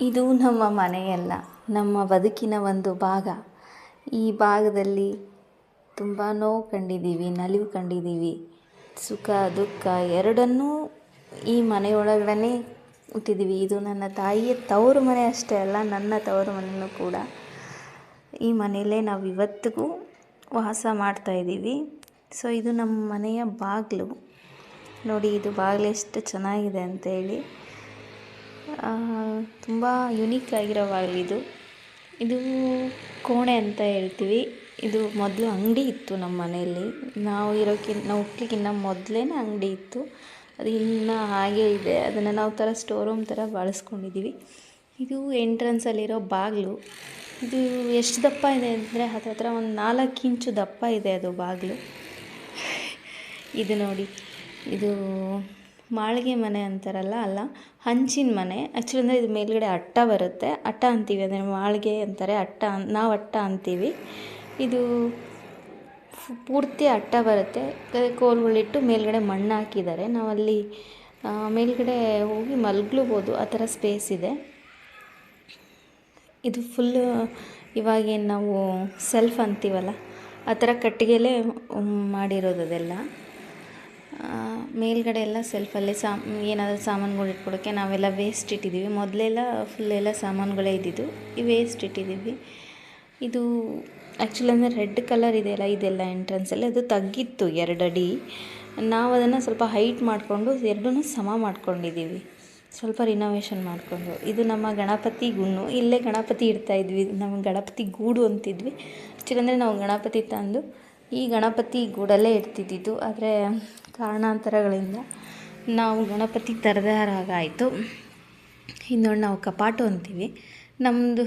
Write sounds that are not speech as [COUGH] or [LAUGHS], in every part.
ಇದು ನಮ್ಮ ಮನೆಯಲ್ಲ, ನಮ್ಮ ಬದುಕಿನ ಒಂದು ಭಾಗ. ಈ ಭಾಗದಲ್ಲಿ ತುಂಬ ನೋವು ಕಂಡಿದ್ದೀವಿ, ನಲಿವು ಕಂಡಿದ್ದೀವಿ. ಸುಖ, ದುಃಖ ಎರಡನ್ನೂ ಈ ಮನೆಯೊಳಗಡೆ ಹುಟ್ಟಿದ್ದೀವಿ. ಇದು ನನ್ನ ತಾಯಿಯ ತವರು ಮನೆ ಅಷ್ಟೇ ಅಲ್ಲ, ನನ್ನ ತವರು ಮನೆಯೂ ಕೂಡ. ಈ ಮನೆಯಲ್ಲೇ ನಾವು ಇವತ್ತಿಗೂ ವಾಸ ಮಾಡ್ತಾಯಿದ್ದೀವಿ ಸೊ, ಇದು ನಮ್ಮ ಮನೆಯ ಬಾಗಿಲು. ನೋಡಿ, ಇದು ಬಾಗಿಲು ಎಷ್ಟು ಚೆನ್ನಾಗಿದೆ ಅಂತೇಳಿ ತುಂಬ ಯುನೀಕ್ ಆಗಿರೋ ಬಾಗಿಲು ಇದು ಇದು ಕೋಣೆ ಅಂತ ಹೇಳ್ತೀವಿ. ಇದು ಮೊದಲು ಅಂಗಡಿ ಇತ್ತು ನಮ್ಮ ಮನೆಯಲ್ಲಿ. ನಾವು ಇರೋಕ್ಕಿಂತ ನಾವು ಹುಟ್ಲಿಕ್ಕಿಂತ ಮೊದಲೇ ಅಂಗಡಿ ಇತ್ತು. ಅದು ಇನ್ನೂ ಹಾಗೇ ಇದೆ. ಅದನ್ನು ನಾವು ಥರ ಸ್ಟೋರ್ ರೂಮ್ ಥರ ಬಳಸ್ಕೊಂಡಿದ್ದೀವಿ ಇದು ಎಂಟ್ರೆನ್ಸಲ್ಲಿರೋ ಬಾಗಿಲು. ಇದು ಎಷ್ಟು ದಪ್ಪ ಇದೆ ಅಂದರೆ ಹತ್ತತ್ರ ಒಂದು ನಾಲ್ಕು ಇಂಚು ದಪ್ಪ ಇದೆ ಅದು ಬಾಗಿಲು. ಇದು ನೋಡಿ. ಇದು ಮಾಳಿಗೆ ಮನೆ ಅಂತಾರಲ್ಲ, ಅಲ್ಲ? ಹಂಚಿನ ಮನೆ. ಆ್ಯಕ್ಚುಲಿ ಅಂದರೆ ಇದು ಮೇಲುಗಡೆ ಅಟ್ಟ ಬರುತ್ತೆ. ಅಟ್ಟ ಅಂತೀವಿ, ಅಂದರೆ ಮಾಳಿಗೆ ಅಂತಾರೆ. ಅಟ್ಟ ನಾವು ಅಟ್ಟ ಅಂತೀವಿ. ಇದು ಪೂರ್ತಿ ಅಟ್ಟ ಬರುತ್ತೆ. ಕೋಲುಗಳಿಟ್ಟು ಮೇಲುಗಡೆ ಮಣ್ಣು ಹಾಕಿದ್ದಾರೆ. ನಾವಲ್ಲಿ ಮೇಲುಗಡೆ ಹೋಗಿ ಮಲ್ಗ್ಲೂಬೋದು. ಆ ಥರ ಸ್ಪೇಸ್ ಇದೆ. ಇದು ಫುಲ್ಲು ಇವಾಗೇನು ನಾವು ಸೆಲ್ಫ್ ಅಂತೀವಲ್ಲ, ಆ ಥರ ಕಟ್ಟಿಗೆಲೇ ಮಾಡಿರೋದು ಅದೆಲ್ಲ. ಮೇಲ್ಗಡೆ ಎಲ್ಲ ಸೆಲ್ಫಲ್ಲೇ ಸಾಮ್ ಏನಾದರೂ ಸಾಮಾನುಗಳು ಇಟ್ಕೊಳ್ಳೋಕ್ಕೆ ನಾವೆಲ್ಲ ವೇಸ್ಟ್ ಇಟ್ಟಿದ್ದೀವಿ. ಮೊದಲೆಲ್ಲ ಫುಲ್ ಎಲ್ಲ ಸಾಮಾನುಗಳೇ ಇದ್ದಿದ್ದು. ಈ ವೇಸ್ಟ್ ಇಟ್ಟಿದ್ದೀವಿ. ಇದು ಆ್ಯಕ್ಚುಲಿ ಅಂದರೆ ರೆಡ್ ಕಲರ್ ಇದೆಯಲ್ಲ ಇದೆಲ್ಲ ಎಂಟ್ರೆನ್ಸಲ್ಲಿ ಅದು ತಗ್ಗಿತ್ತು ಎರಡಡಿ ನಾವು ಅದನ್ನು ಸ್ವಲ್ಪ ಹೈಟ್ ಮಾಡಿಕೊಂಡು ಎರಡೂ ಸಮ ಮಾಡ್ಕೊಂಡಿದ್ದೀವಿ. ಸ್ವಲ್ಪ ರಿನೋವೇಷನ್ ಮಾಡಿಕೊಂಡು. ಇದು ನಮ್ಮ ಗಣಪತಿ ಗುಣ್ಣು. ಇಲ್ಲೇ ಗಣಪತಿ ಇಡ್ತಾಯಿದ್ವಿ ನಮ್ಮ ಗಣಪತಿ ಗೂಡು ಅಂತಿದ್ವಿ. ಆ್ಯಕ್ಚುಲಿ ಅಂದರೆ ನಾವು ಗಣಪತಿ ತಂದು ಈ ಗಣಪತಿ ಗೂಡಲ್ಲೇ ಇಡ್ತಿದ್ದಿದ್ದು. ಆದರೆ ಕಾರಣಾಂತರಗಳಿಂದ ನಾವು ಗಣಪತಿ ತರದಾರಾಗಾಯಿತು ಇನ್ನೊಂದು ನಾವು ಕಪಾಟು ಅಂತೀವಿ. ನಮ್ಮದು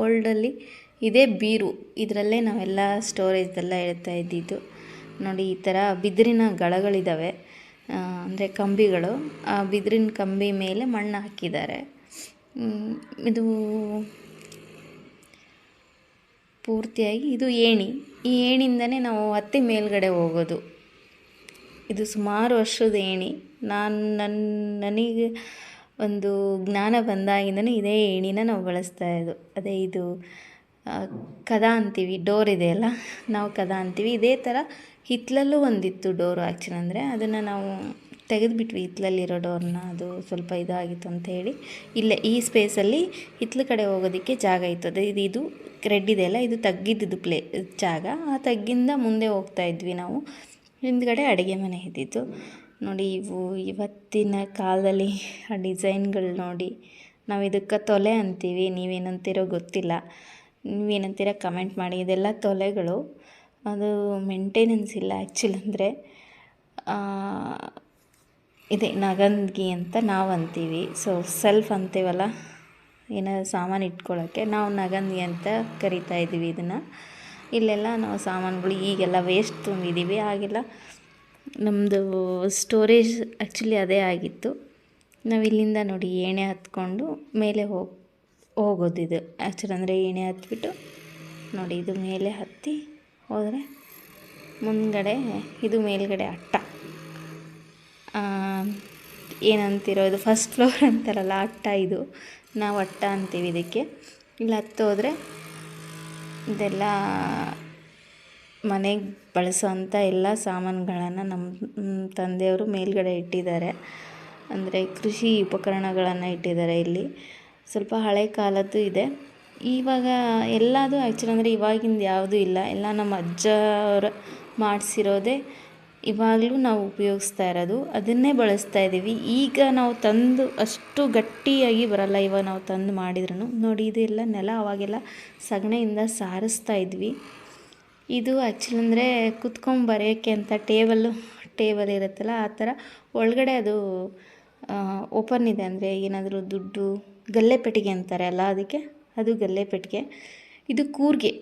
ಓಲ್ಡಲ್ಲಿ ಇದೇ ಬೀರು. ಇದರಲ್ಲೇ ನಾವೆಲ್ಲ ಸ್ಟೋರೇಜ್ದೆಲ್ಲ ಹೇಳ್ತಾ ಇದ್ದಿದ್ದು. ನೋಡಿ, ಈ ಥರ ಬಿದಿರಿನ ಗಳಗಳಿದ್ದಾವೆ ಅಂದರೆ ಕಂಬಿಗಳು. ಆ ಬಿದಿರಿನ ಕಂಬಿ ಮೇಲೆ ಮಣ್ಣು ಹಾಕಿದ್ದಾರೆ. ಇದು ಪೂರ್ತಿಯಾಗಿ ಇದು ಏಣಿ. ಈ ಏಣಿಂದನೇ ನಾವು ಹತ್ತಿ ಮೇಲ್ಗಡೆ ಹೋಗೋದು. ಇದು ಸುಮಾರು ವರ್ಷದ ಏಣಿ. ನಾನು ನನ್ನ ನನಗೆ ಒಂದು ಜ್ಞಾನ ಬಂದಾಗಿಂದನೂ ಇದೇ ಏಣಿನ ನಾವು ಬಳಸ್ತಾ ಇರೋದು. ಅದೇ ಇದು ಕದ ಅಂತೀವಿ. ಡೋರ್ ಇದೆಯಲ್ಲ ನಾವು ಕದ ಅಂತೀವಿ. ಇದೇ ಥರ ಹಿತ್ತಲಲ್ಲೂ ಒಂದಿತ್ತು ಡೋರು ಆ್ಯಕ್ಚುಲಿ ಅಂದರೆ. ಅದನ್ನು ನಾವು ತೆಗೆದುಬಿಟ್ವಿ. ಹಿತ್ತಲಲ್ಲಿರೋ ಡೋರ್ನ ಅದು ಸ್ವಲ್ಪ ಇದಾಗಿತ್ತು ಅಂತ ಹೇಳಿ. ಇಲ್ಲೇ, ಈ ಸ್ಪೇಸಲ್ಲಿ ಹಿತ್ತಲ ಕಡೆ ಹೋಗೋದಕ್ಕೆ ಜಾಗ ಇತ್ತು. ಅದೇ ಇದು ಇದು ರೆಡ್ ಇದೆಯಲ್ಲ ಇದು ತಗ್ಗಿದ್ದು ಪ್ಲೇ, ಜಾಗ. ಆ ತಗ್ಗಿಂದ ಮುಂದೆ ಹೋಗ್ತಾ ಇದ್ವಿ ನಾವು. ಹಿಂದ್ಗಡೆ ಅಡುಗೆ ಮನೆ ಇದ್ದಿದ್ದು. ನೋಡಿ, ಇವು ಇವತ್ತಿನ ಕಾಲದಲ್ಲಿ ಆ ಡಿಸೈನ್ಗಳು ನೋಡಿ. ನಾವು ಇದಕ್ಕೆ ತೊಲೆ ಅಂತೀವಿ, ನೀವೇನಂತೀರೋ ಗೊತ್ತಿಲ್ಲ. ನೀವೇನಂತೀರ ಕಮೆಂಟ್ ಮಾಡಿ. ಇದೆಲ್ಲ ತೊಲೆಗಳು. ಅದು ಮೇಂಟೆನೆನ್ಸ್ ಇಲ್ಲ ಆ್ಯಕ್ಚುಲಿ ಅಂದರೆ ಇದೆ ನಗನ್ಗಿ ಅಂತ ನಾವು ಅಂತೀವಿ. ಸೊ ಸೆಲ್ಫ್ ಅಂತೀವಲ್ಲ ಏನಾದ್ರು ಸಾಮಾನು ಇಟ್ಕೊಳ್ಳೋಕ್ಕೆ ನಾವು ನಗನ್ಗಿ ಅಂತ ಕರಿತಾ ಇದ್ದೀವಿ ಇದನ್ನು. ಇಲ್ಲೆಲ್ಲ ನಾವು ಸಾಮಾನುಗಳು ಈಗೆಲ್ಲ ವೇಸ್ಟ್ ತುಂಬಿದ್ದೀವಿ ಆಗೆಲ್ಲ. ನಮ್ಮದು ಸ್ಟೋರೇಜ್ ಆ್ಯಕ್ಚುಲಿ ಅದೇ ಆಗಿತ್ತು. ನಾವು ಇಲ್ಲಿಂದ ನೋಡಿ ಏಣೆ ಹತ್ಕೊಂಡು ಮೇಲೆ ಹೋಗಿ ಹೋಗೋದಿದು ಆ್ಯಕ್ಚುಲಿ ಅಂದರೆ ಏಣೆ ಹತ್ಬಿಟ್ಟು ನೋಡಿ ಇದು ಮೇಲೆ ಹತ್ತಿ ಹೋದರೆ ಮುಂದ್ಗಡೆ, ಇದು ಮೇಲ್ಗಡೆ ಅಟ್ಟ. ಏನಂತಿರೋ ಇದು ಫಸ್ಟ್ ಫ್ಲೋರ್ [LAUGHS] ಅಂತಾರಲ್ಲ, ಅಟ್ಟ ಇದು. ನಾವು ಅಟ್ಟ ಅಂತೀವಿ ಇದಕ್ಕೆ. ಇಲ್ಲಿ ಹತ್ತೋದ್ರೆ ಇದೆಲ್ಲ ಮನೆಗೆ ಬಳಸೋವಂಥ ಎಲ್ಲ ಸಾಮಾನುಗಳನ್ನು ನಮ್ಮ ತಂದೆಯವರು ಮೇಲ್ಗಡೆ ಇಟ್ಟಿದ್ದಾರೆ. ಅಂದರೆ ಕೃಷಿ ಉಪಕರಣಗಳನ್ನು ಇಟ್ಟಿದ್ದಾರೆ ಇಲ್ಲಿ. ಸ್ವಲ್ಪ ಹಳೆ ಕಾಲದ್ದು ಇದೆ. ಇವಾಗ ಎಲ್ಲದೂ ಆ್ಯಕ್ಚುಲಿ ಅಂದರೆ ಇವಾಗಿಂದು ಯಾವುದೂ ಇಲ್ಲ. ಎಲ್ಲ ನಮ್ಮ ಅಜ್ಜ ಅವರು ಮಾಡಿಸಿರೋದೇ ಇವಾಗಲೂ ನಾವು ಉಪಯೋಗಿಸ್ತಾ ಇರೋದು, ಅದನ್ನೇ ಬಳಸ್ತಾ ಇದ್ದೀವಿ. ಈಗ ನಾವು ತಂದು ಅಷ್ಟು ಗಟ್ಟಿಯಾಗಿ ಬರಲ್ಲ, ಇವಾಗ ನಾವು ತಂದು ಮಾಡಿದ್ರೂ ನೋಡಿ, ಇದೆಲ್ಲ ನೆಲ ಅವಾಗೆಲ್ಲ ಸಗಣಿಯಿಂದ ಸಾರಿಸ್ತಾ ಇದ್ವಿ. ಇದು ಆ್ಯಕ್ಚುಲಿ ಅಂದರೆ ಕುತ್ಕೊಂಡು ಬರೆಯೋಕ್ಕೆ ಅಂತ ಟೇಬಲ್ಲು ಟೇಬಲ್ ಇರುತ್ತಲ್ಲ, ಆ ಥರ. ಒಳಗಡೆ ಅದು ಓಪನ್ ಇದೆ ಅಂದರೆ ಏನಾದರೂ ದುಡ್ಡು, ಗಲ್ಲೆ ಪೆಟ್ಟಿಗೆ ಅಂತಾರೆ ಅಲ್ಲ, ಅದಕ್ಕೆ? ಅದು ಗಲ್ಲೆ ಪೆಟ್ಟಿಗೆ. ಇದು ಕೂರ್ಗೆ.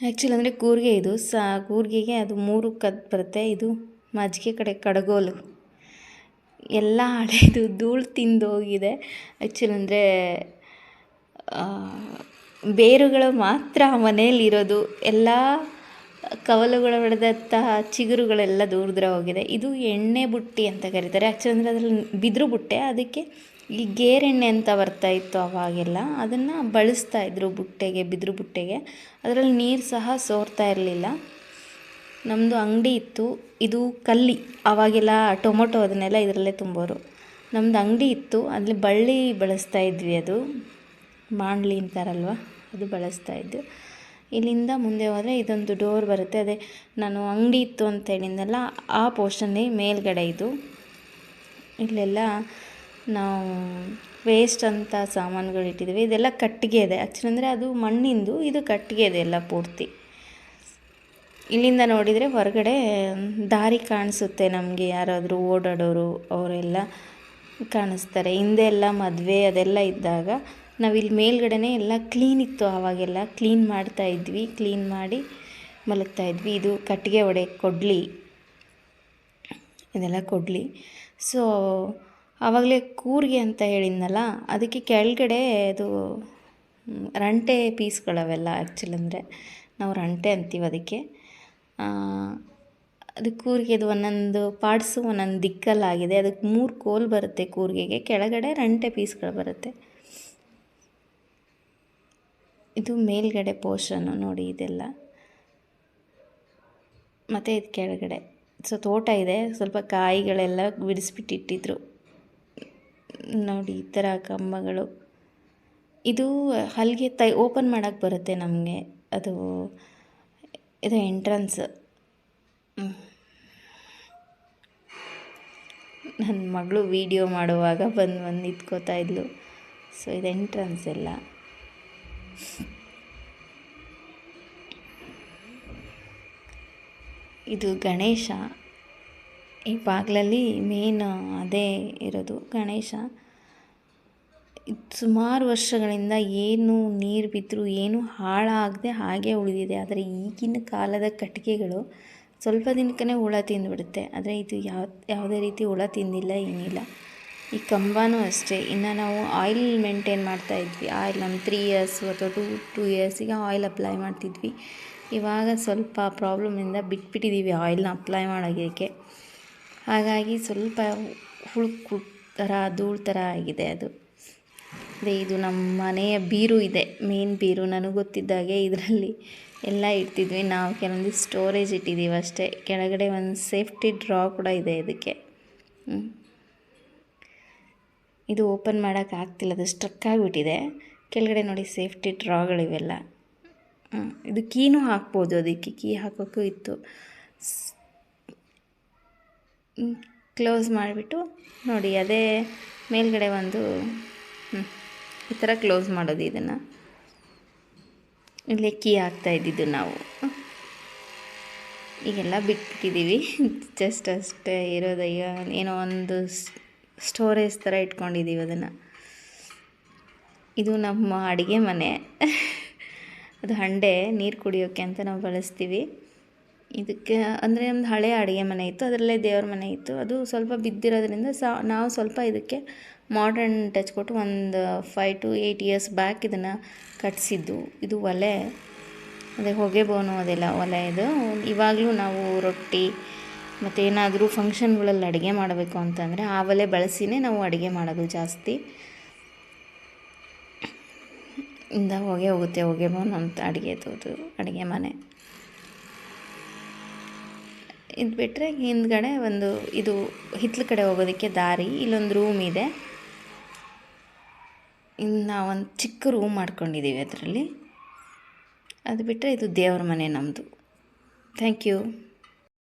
ಆ್ಯಕ್ಚುಲಿ ಅಂದರೆ ಕೂರ್ಗೆ ಇದು ಸಾ, ಕೂರ್ಗೆಗೆ ಅದು ಮೂರು ಕದ್ ಬರುತ್ತೆ. ಇದು ಮಜ್ಜಿಗೆ ಕಡೆ ಕಡಗೋಲು. ಎಲ್ಲ ಹಳೇದು ಧೂಳು ತಿಂದು ಹೋಗಿದೆ ಆ್ಯಕ್ಚುಲಿ ಅಂದರೆ ಬೇರುಗಳು ಮಾತ್ರ ಮನೆಯಲ್ಲಿರೋದು. ಎಲ್ಲ ಕವಲುಗಳ ಹೊಡೆದಂತಹ ಚಿಗುರುಗಳೆಲ್ಲ ದೂರ ಹೋಗಿದೆ. ಇದು ಎಣ್ಣೆ ಬುಟ್ಟಿ ಅಂತ ಕರೀತಾರೆ. ಆ್ಯಕ್ಚುಲಿ ಅಂದರೆ ಅದರಲ್ಲಿ ಬಿದಿರು ಬುಟ್ಟೆ, ಅದಕ್ಕೆ ಈ ಗೇರೆಣ್ಣೆ ಅಂತ ಬರ್ತಾ ಇತ್ತು ಅವಾಗೆಲ್ಲ. ಅದನ್ನು ಬಳಸ್ತಾ ಇದ್ರು ಬುಟ್ಟೆಗೆ, ಬಿದಿರು ಬುಟ್ಟೆಗೆ. ಅದರಲ್ಲಿ ನೀರು ಸಹ ಸೋರ್ತಾ ಇರಲಿಲ್ಲ. ನಮ್ಮದು ಅಂಗಡಿ ಇತ್ತು. ಇದು ಕಲ್ಲಿ. ಆವಾಗೆಲ್ಲ ಟೊಮೊಟೊ ಅದನ್ನೆಲ್ಲ ಇದರಲ್ಲೇ ತುಂಬೋರು. ನಮ್ಮದು ಅಂಗಡಿ ಇತ್ತು. ಅಲ್ಲಿ ಬಳ್ಳಿ ಬಳಸ್ತಾ ಇದ್ವಿ ಅದು. ಮಾಂಡ್ಲಿ ಅಂತಾರಲ್ವ? ಅದು ಬಳಸ್ತಾ ಇದ್ದು. ಇಲ್ಲಿಂದ ಮುಂದೆ ಹೋದರೆ ಇದೊಂದು ಡೋರ್ ಬರುತ್ತೆ. ಅದೇ ನಾನು ಅಂಗಡಿ ಇತ್ತು ಅಂತ ಹೇಳಿದ್ನಲ್ಲ ಆ ಪೋರ್ಷನ್ನೇ ಮೇಲ್ಗಡೆ ಇದು. ಇಲ್ಲೆಲ್ಲ ನಾವು ವೇಸ್ಟ್ ಅಂತ ಸಾಮಾನುಗಳು ಇಟ್ಟಿದ್ದೀವಿ. ಇದೆಲ್ಲ ಕಟ್ಟಿಗೆ ಇದೆ ಆ್ಯಕ್ಚುಲಿ ಅಂದರೆ ಅದು ಮಣ್ಣಿಂದು, ಇದು ಕಟ್ಟಿಗೆ ಇದೆ ಎಲ್ಲ ಪೂರ್ತಿ. ಇಲ್ಲಿಂದ ನೋಡಿದರೆ ಹೊರಗಡೆ ದಾರಿ ಕಾಣಿಸುತ್ತೆ ನಮಗೆ. ಯಾರಾದರೂ ಓಡಾಡೋರು, ಅವರೆಲ್ಲ ಕಾಣಿಸ್ತಾರೆ. ಹಿಂದೆ ಎಲ್ಲ ಮದುವೆ ಅದೆಲ್ಲ ಇದ್ದಾಗ ನಾವಿಲ್ಲಿ ಮೇಲ್ಗಡೆನೇ ಎಲ್ಲ ಕ್ಲೀನ್ ಇತ್ತು. ಆವಾಗೆಲ್ಲ ಕ್ಲೀನ್ ಮಾಡ್ತಾ ಇದ್ವಿ. ಕ್ಲೀನ್ ಮಾಡಿ ಮಲಗ್ತಾ ಇದ್ವಿ. ಇದು ಕಟ್ಟಿಗೆ ಒಡೆ, ಕೊಡ್ಲಿ. ಇದೆಲ್ಲ ಕೊಡಲಿ. ಸೊ ಆವಾಗಲೇ ಕೂರಿಗೆ ಅಂತ ಹೇಳಿದ್ನಲ್ಲ, ಅದಕ್ಕೆ ಕೆಳಗಡೆ ಅದು ರಂಟೆ ಪೀಸ್ಗಳವೆಲ್ಲ ಆ್ಯಕ್ಚುಲಿ ಅಂದರೆ ನಾವು ರಂಟೆ ಅಂತೀವಿ ಅದಕ್ಕೆ. ಅದು ಕೂರ್ಗೆದು ಒಂದೊಂದು ಪಾರ್ಟ್ಸು ಒಂದೊಂದು ದಿಕ್ಕಲ್ಲಾಗಿದೆ, ಅದಕ್ಕೆ ಮೂರು ಕೋಲ್ ಬರುತ್ತೆ ಕೂರಿಗೆಗೆ, ಕೆಳಗಡೆ ರಂಟೆ ಪೀಸ್ಗಳು ಬರುತ್ತೆ. ಇದು ಮೇಲ್ಗಡೆ ಪೋರ್ಷನ್ನು ನೋಡಿ ಇದೆಲ್ಲ. ಮತ್ತು ಇದು ಕೆಳಗಡೆ. ಸೊ, ತೋಟ ಇದೆ, ಸ್ವಲ್ಪ ಕಾಯಿಗಳೆಲ್ಲ ಬಿಡಿಸ್ಬಿಟ್ಟಿಟ್ಟಿದ್ರು. ನೋಡಿ, ಈ ಥರ ಕಂಬಗಳು. ಇದು ಹಲ್ಗೆ ತೈ, ಓಪನ್ ಮಾಡೋಕ್ಕೆ ಬರುತ್ತೆ ನಮಗೆ. ಅದು, ಇದು ಎಂಟ್ರನ್ಸ್. ನನ್ನ ಮಗಳು ವೀಡಿಯೋ ಮಾಡುವಾಗ ಬಂದು ಬಂದು ನಿಂತ್ಕೋತಾ ಇದ್ಲು. ಸೊ, ಇದು ಎಂಟ್ರನ್ಸ್ ಎಲ್ಲ. ಇದು ಗಣೇಶ. ಈ ಬಾಗಿಲಲ್ಲಿ ಮೇನ್ ಅದೇ ಇರೋದು ಗಣೇಶ. ಸುಮಾರು ವರ್ಷಗಳಿಂದ ಏನು ನೀರು ಬಿದ್ದರೂ ಏನು ಹಾಳಾಗದೆ ಹಾಗೆ ಉಳಿದಿದೆ. ಆದರೆ ಈಗಿನ ಕಾಲದ ಕಟ್ಟಿಗೆಗಳು ಸ್ವಲ್ಪ ದಿನಕ್ಕೇ ಹುಳ ತಿಂದುಬಿಡುತ್ತೆ. ಆದರೆ ಇದು ಯಾವ, ಯಾವುದೇ ರೀತಿ ಹುಳ ತಿಂದಿಲ್ಲ, ಏನಿಲ್ಲ. ಈ ಕಂಬನೂ ಅಷ್ಟೇ. ಇನ್ನು ನಾವು ಆಯಿಲ್ ಮೇಂಟೈನ್ ಮಾಡ್ತಾ ಇದ್ವಿ. ಆಯಿಲ್ ನಮ್ಮ ತ್ರೀ ಇಯರ್ಸ್ ಅಥವಾ ಟೂ ಟೂ ಇಯರ್ಸಿಗೆ ಆಯಿಲ್ ಅಪ್ಲೈ ಮಾಡ್ತಿದ್ವಿ. ಇವಾಗ ಸ್ವಲ್ಪ ಪ್ರಾಬ್ಲಮಿಂದ ಬಿಟ್ಬಿಟ್ಟಿದ್ದೀವಿ ಆಯಿಲ್ನ ಅಪ್ಲೈ ಮಾಡೋದಕ್ಕೆ ಹಾಗಾಗಿ ಸ್ವಲ್ಪ ಹುಳುಕು ಥರ ಧೂಳು ಥರ ಆಗಿದೆ ಅದು. ಅದೇ ಇದು ನಮ್ಮ ಮನೆಯ ಬೀರು ಇದೆ ಮೇನ್ ಬೀರು. ನನಗೆ ಗೊತ್ತಿದ್ದಾಗೆ ಇದರಲ್ಲಿ ಎಲ್ಲ ಇಡ್ತಿದ್ವಿ. ನಾವು ಕೆಲವೊಂದು ಸ್ಟೋರೇಜ್ ಇಟ್ಟಿದ್ದೀವಿ ಅಷ್ಟೇ. ಕೆಳಗಡೆ ಒಂದು ಸೇಫ್ಟಿ ಡ್ರಾ ಕೂಡ ಇದೆ ಇದಕ್ಕೆ. ಇದು ಓಪನ್ ಮಾಡೋಕ್ಕಾಗ್ತಿಲ್ಲ ಅದು ಸ್ಟ್ರಕ್ ಆಗಿಬಿಟ್ಟಿದೆ. ಕೆಳಗಡೆ ನೋಡಿ ಸೇಫ್ಟಿ ಡ್ರಾಗಳಿವೆಲ್ಲ. ಇದು ಕೀನೂ ಹಾಕ್ಬೋದು, ಅದಕ್ಕೆ ಕೀ ಹಾಕೋಕ್ಕೂ ಇತ್ತು. ಕ್ಲೋಸ್ ಮಾಡಿಬಿಟ್ಟು ನೋಡಿ, ಅದೇ ಮೇಲ್ಗಡೆ ಒಂದು ಈ ಥರ ಕ್ಲೋಸ್ ಮಾಡೋದು ಇದನ್ನು. ಇಲ್ಲಿ ಕೀ ಹಾಕ್ತಾ ಇದ್ದಿದ್ದು ನಾವು. ಈಗೆಲ್ಲ ಬಿಟ್ಬಿಟ್ಟಿದ್ದೀವಿ. [LAUGHS] ಜಸ್ಟ್ ಅಷ್ಟೇ ಇರೋದು, ಈಗ ಏನೋ ಒಂದು ಸ್ಟೋರೇಜ್ ಥರ ಇಟ್ಕೊಂಡಿದ್ದೀವಿ ಅದನ್ನು. ಇದು ನಮ್ಮ ಅಡುಗೆ ಮನೆ. [LAUGHS] ಅದು ಹಂಡೆ, ನೀರು ಕುಡಿಯೋಕ್ಕೆ ಅಂತ ನಾವು ಬಳಸ್ತೀವಿ. ಇದಕ್ಕೆ ಅಂದರೆ ನಮ್ದು ಹಳೆಯ ಅಡುಗೆ ಮನೆ ಇತ್ತು, ಅದರಲ್ಲೇ ದೇವ್ರ ಮನೆ ಇತ್ತು. ಅದು ಸ್ವಲ್ಪ ಬಿದ್ದಿರೋದ್ರಿಂದ ಸಾ, ನಾವು ಸ್ವಲ್ಪ ಇದಕ್ಕೆ ಮಾಡರ್ನ್ ಟಚ್ ಕೊಟ್ಟು ಒಂದು five to eight years back ಇದನ್ನು ಕಟ್ಟಿಸಿದ್ದು ಇದು ಒಲೆ, ಅದೇ ಹೊಗೆ ಬೋನು ಅದೆಲ್ಲ ಒಲೆ ಇದು. ಇವಾಗಲೂ ನಾವು ರೊಟ್ಟಿ ಮತ್ತು ಏನಾದರೂ ಫಂಕ್ಷನ್ಗಳಲ್ಲಿ ಅಡುಗೆ ಮಾಡಬೇಕು ಅಂತಂದರೆ ಆ ಒಲೆ ಬಳಸಿನೇ ನಾವು ಅಡುಗೆ ಮಾಡೋದು ಜಾಸ್ತಿ. ಇಂದ ಹೊಗೆ ಹೋಗುತ್ತೆ, ಹೊಗೆ ಬೋನು ಅಂತ ಅಡುಗೆ ಅದು ಅಡುಗೆ ಮನೆ. ಇದು ಬಿಟ್ಟರೆ ಹಿಂದ್ಗಡೆ ಒಂದು ಇದು ಹಿತ್ತಲ ಕಡೆ ಹೋಗೋದಕ್ಕೆ ದಾರಿ, ಇಲ್ಲೊಂದು ರೂಮ್ ಇದೆ. ಇನ್ನು ನಾವೊಂದು ಚಿಕ್ಕ ರೂಮ್ ಮಾಡ್ಕೊಂಡಿದ್ದೀವಿ ಅದರಲ್ಲಿ. ಅದು ಬಿಟ್ಟರೆ ಇದು ದೇವ್ರ ಮನೆ ನಮ್ಮದು ಥ್ಯಾಂಕ್ ಯು